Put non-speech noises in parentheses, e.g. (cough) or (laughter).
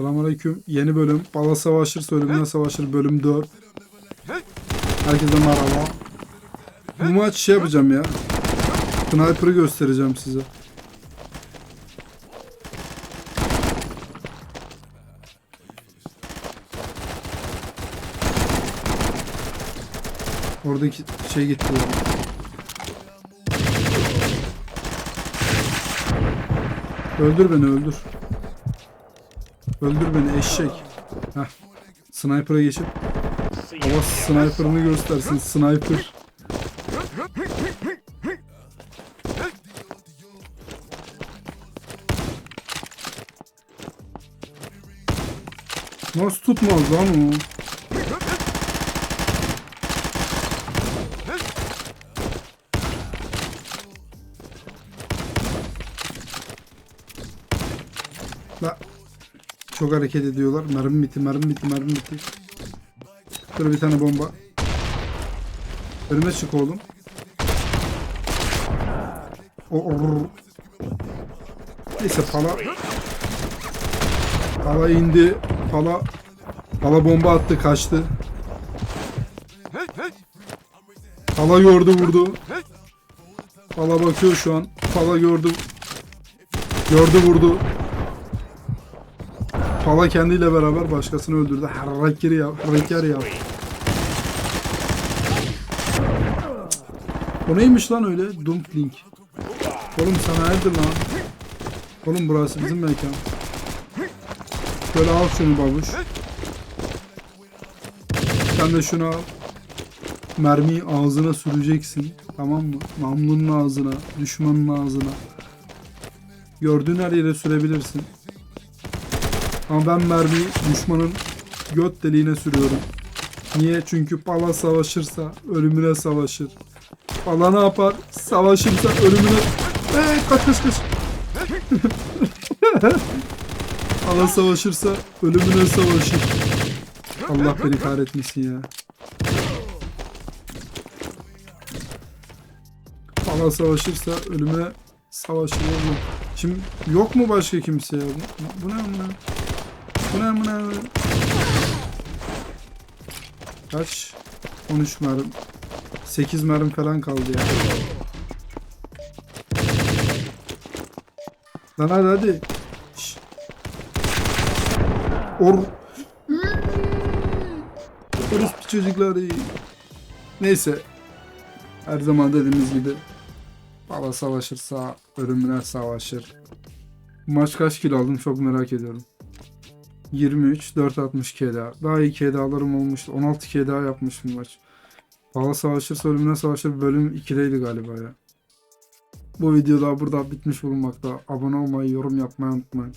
Selamünaleyküm. Yeni bölüm. Bala Savaşır, Ölümüne Savaşır bölüm 4. Herkese merhaba. Bu maç şey yapacağım ya. Sniper'ı göstereceğim size. Oradaki şey gitti ya. Öldür beni öldür. Öldür beni eşek. Heh. Sniper'a geçip hava sniper'ını göstersin. Sniper. Nasıl tutmaz lan o? Çok hareket ediyorlar. Mermi bitti, mermi bitti, mermi bitti. Dur bir tane bomba. Önüme çık oğlum. O, Neyse pala. Pala indi. Pala. Pala bomba attı kaçtı. Pala gördü vurdu. Pala bakıyor şu an. Pala gördü. Gördü vurdu. Pala kendiyle beraber başkasını öldürdü. Harakiri ya. Harakiri ya. O neymiş lan öyle? Dumpling. Oğlum sana hayırdır lan? Oğlum burası bizim mekan. Böyle al şunu babuş. Sen de şunu al. Mermiyi ağzına süreceksin. Tamam mı? Mamlunun ağzına, düşmanın ağzına. Gördüğün her yere sürebilirsin. Ama ben mermiyi düşmanın göt deliğine sürüyorum. Niye? Çünkü Pala savaşırsa ölümüne savaşır. Pala ne yapar? Savaşırsa ölümüne... Eee kaç kaç kaç. (laughs) Pala savaşırsa ölümüne savaşır. Allah beni kahretmesin ya. Pala savaşırsa ölümüne savaşır. Şimdi yok mu başka kimse ya? Bu, bu ne bu ne? Bu ne bu ne? Kaç? 13 mermi. 8 mermi falan kaldı ya. Lan hadi hadi. Şş. Or. Orospu çocukları. Neyse. Her zaman dediğimiz gibi. Baba savaşırsa ölümüne savaşır. Bu maç kaç kilo aldım çok merak ediyorum. 23, 460 KDA. Daha iyi KDA'larım olmuştu. 16 KDA yapmışım maç. Baba savaşırsa ölümüne savaşır bölüm 2'deydi galiba ya. Bu video da burada bitmiş bulunmakta. Abone olmayı, yorum yapmayı unutmayın.